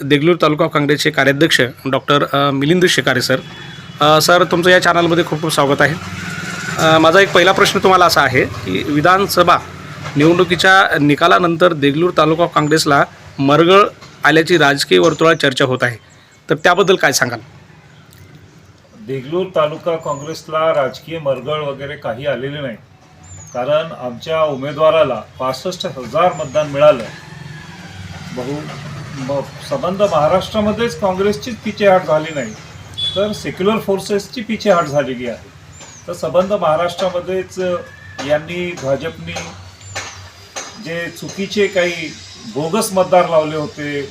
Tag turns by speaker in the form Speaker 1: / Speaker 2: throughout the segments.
Speaker 1: देगलूर तालुका काँग्रेसचे कार्याध्यक्ष doctor Milind Shikare sir. Sir तुमचं या चॅनलमध्ये खूप खूप स्वागत आहे. माझा एक पहिला प्रश्न तुम्हाला असा आहे की विधानसभा निवडणुकीच्या निकालानंतर देगलूर तालुका काँग्रेसला मरगळ आल्याची राजकीय वर्तुळात चर्चा होत आहे. तर त्याबद्दल काय सांगाल?
Speaker 2: देगलूर तालुका काँग्रेसला राजकीय मरगळ वगैरे काही आलेले नाही. कारण आमच्या उमेदवाराला पासष्ट हजार मतदान मिळालं. बहु संबंध महाराष्ट्रामध्येच काँग्रेसचीच पिछेहाट झाली नाही तर सेक्युलर फोर्सेसची पिछेहाट झालेली आहे. तर संबंध महाराष्ट्रामध्येच यांनी भाजपनी जे चुकीचे काही बोगस मतदार लावले होते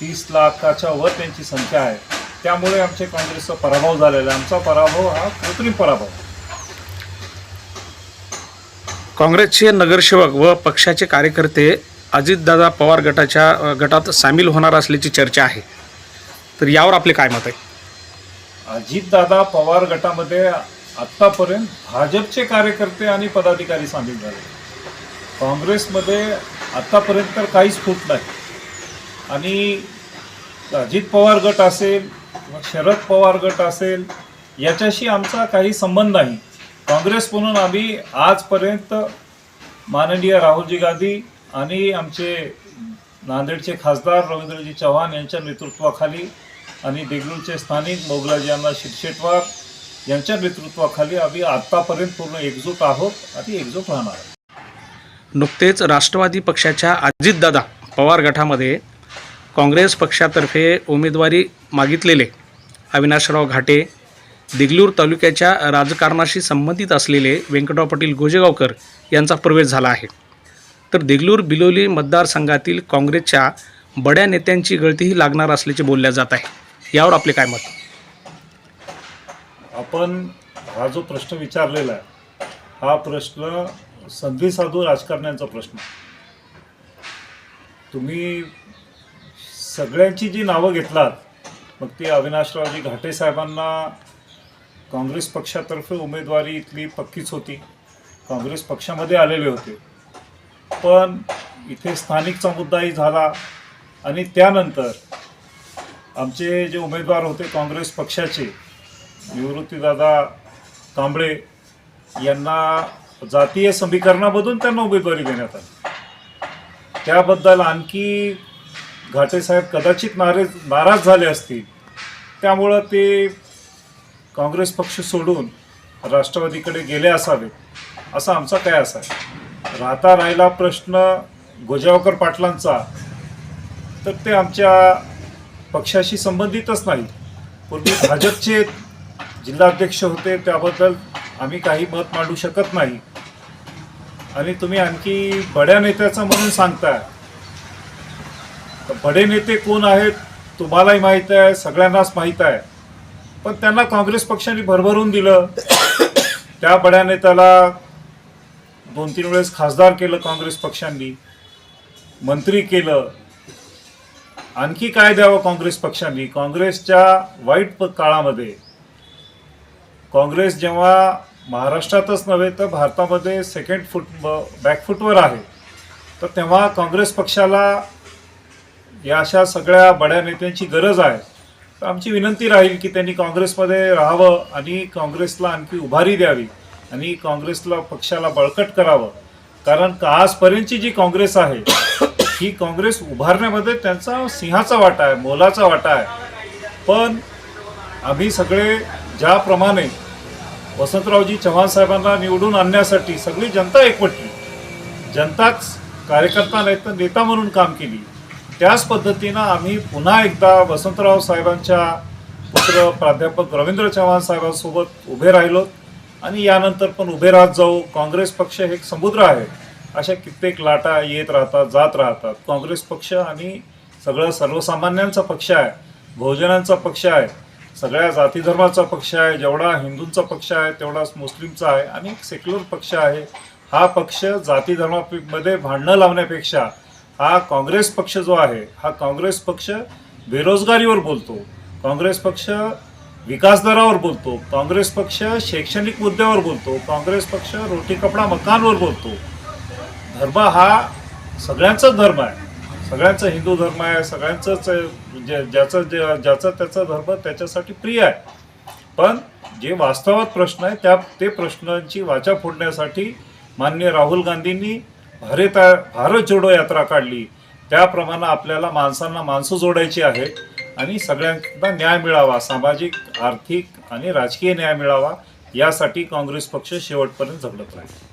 Speaker 2: तीस लाखाच्या वर त्यांची संख्या आहे त्यामुळे आमच्या काँग्रेसचा पराभव झालेला आहे. आमचा पराभव हा कृत्रिम पराभव.
Speaker 1: काँग्रेसचे नगरसेवक व पक्षाचे कार्यकर्ते अजितदादा पवार गटाच्या गटात सामील होणार असल्याची चर्चा आहे. तर यावर आपले काय मत आहे?
Speaker 2: अजितदादा पवार गटामध्ये आत्तापर्यंत भाजपचे कार्यकर्ते आणि पदाधिकारी सामील झाले. काँग्रेसमध्ये आत्तापर्यंत तर काहीच फूट नाही. आणि अजित पवार गट असेल शरद पवार गट असेल याच्याशी आमचा काही संबंध नाही. काँग्रेस म्हणून आम्ही आजपर्यंत माननीय राहुलजी गांधी आणि आमचे नांदेडचे खासदार रवींद्रजी चव्हाण यांच्या नेतृत्वाखाली आणि देगलूरचे स्थानिक मोगलाजी अण्णा शिरशेटवार यांच्या नेतृत्वाखाली आम्ही आत्तापर्यंत पूर्ण एकजूट आहोत आणि एकजूट राहणार आहोत.
Speaker 1: नुकतेच राष्ट्रवादी पक्षाच्या अजितदादा पवार गटामध्ये काँग्रेस पक्षातर्फे उमेदवारी मागितलेले अविनाशराव घाटे दिगलूर तालुक्याच्या राजकारणाशी संबंधित असलेले व्यंकटराव पाटील गोजेगावकर यांचा प्रवेश झाला आहे. तर देगलूर बिलोली मतदारसंघातील काँग्रेसच्या बड्या नेत्यांची गळतीही लागणार असल्याचे बोलल्या जात आहे. यावर आपले काय मत?
Speaker 2: आपण हा जो प्रश्न विचारलेला आहे हा प्रश्न संधी साधू राजकारण्यांचा प्रश्न तुम्ही सगळ्यांची जी नावं घेतलात मग ती अविनाशरावजी घाटे साहेबांना काँग्रेस पक्षातर्फे उमेदवारी इथली पक्कीच होती. काँग्रेस पक्षामध्ये आलेले होते. पण इथे स्थानिकचा मुद्दाही झाला आणि त्यानंतर आमचे जे उमेदवार होते काँग्रेस पक्षाचे निवृत्तीदादा कांबळे यांना जातीय समीकरणामधून त्यांना उमेदवारी देण्यात आली. त्याबद्दल आणखी घाटेसाहेब कदाचित नारे नाराज झाले असतील. त्यामुळं ते काँग्रेस पक्ष सोडून राष्ट्रवादीकडे गेले असावेत असा आमचा काय असा आहे. राहता राहिला प्रश्न गोजावकर पाटलांचा तर ते आमच्या पक्षाशी संबंधितच नाही पूर्वी भाजपचे जिल्हाध्यक्ष होते त्याबद्दल आम्ही काही मत मांडू शकत नाही. आणि तुम्ही आणखी बड्या नेत्याचं म्हणून सांगताय. तर बडे नेते कोण आहेत तुम्हालाही माहीत आहे सगळ्यांनाच माहीत आहे. पण त्यांना काँग्रेस पक्षाने भरभरून दिलं. त्या बड्या नेत्याला दोन तीन वेळेस खासदार केलं काँग्रेस पक्षांनी मंत्री केलं. आणखी काय द्यावं काँग्रेस पक्षांनी? काँग्रेसच्या वाईट काळामध्ये काँग्रेस जेव्हा महाराष्ट्रातच नव्हे तर भारतामध्ये सेकंड फुट बॅकफुटवर आहे. तर तेव्हा काँग्रेस पक्षाला या अशा सगळ्या बड्या नेत्यांची गरज आहे. तर आमची विनंती राहील की त्यांनी काँग्रेसमध्ये राहावं आणि काँग्रेसला आणखी उभारी द्यावी. आणि काँग्रेसला पक्षाला बळकट करावं. कारण का आजपर्यंतची जी काँग्रेस आहे ही काँग्रेस उभारण्यामध्ये त्यांचा सिंहाचा वाटा आहे मोलाचा वाटा आहे. पण आम्ही सगळे ज्याप्रमाणे वसंतरावजी चव्हाण साहेबांना निवडून आणण्यासाठी सगळी जनता एकवटली. जनताच कार्यकर्ता नाही तर नेता म्हणून काम केली. त्याच पद्धतीनं आम्ही पुन्हा एकदा वसंतराव साहेबांच्या पुत्र प्राध्यापक रवींद्र चव्हाण साहेबांसोबत उभे राहिलो. आणि यानंतर पण उभे राहत जाऊ. काँग्रेस पक्ष हे एक समुद्र आहे. अशा कित्येक लाटा येत राहतात जात राहतात. काँग्रेस पक्ष आणि सगळं सर्वसामान्यांचा पक्ष आहे. बहुजनांचा पक्ष आहे. सगळ्या जाती धर्माचा पक्ष आहे. जेवढा हिंदूंचा पक्ष आहे तेवढाच मुस्लिमचा आहे. आणि एक सेक्युलर पक्ष आहे. हा पक्ष जाती धर्मामध्ये भांडणं लावण्यापेक्षा हा काँग्रेस पक्ष जो आहे हा काँग्रेस पक्ष बेरोजगारीवर बोलतो. काँग्रेस पक्ष विकास दरावर बोलतो काँग्रेस पक्ष शैक्षणिक मुद्द्यावर बोलतो काँग्रेस पक्ष रोटी कपडा मकानवर बोलतो. धर्म हा सगळ्यांचाच धर्म आहे. सगळ्यांचा हिंदू धर्म आहे सगळ्यांचंच जे ज्याचं जे ज्याचा त्याचा धर्म त्याच्यासाठी प्रिय आहे. पण जे वास्तवात प्रश्न आहे त्या ते प्रश्नांची वाचा फोडण्यासाठी माननीय राहुल गांधींनी भारत भारत जोडो यात्रा काढली. त्याप्रमाणे आपल्याला माणसांना माणसं जोडायची आहेत. आणि सगळ्यांना न्याय मिळावा सामाजिक आर्थिक आणि राजकीय न्याय मिळावा यासाठी काँग्रेस पक्ष शेवटपर्यंत झगडत राहील.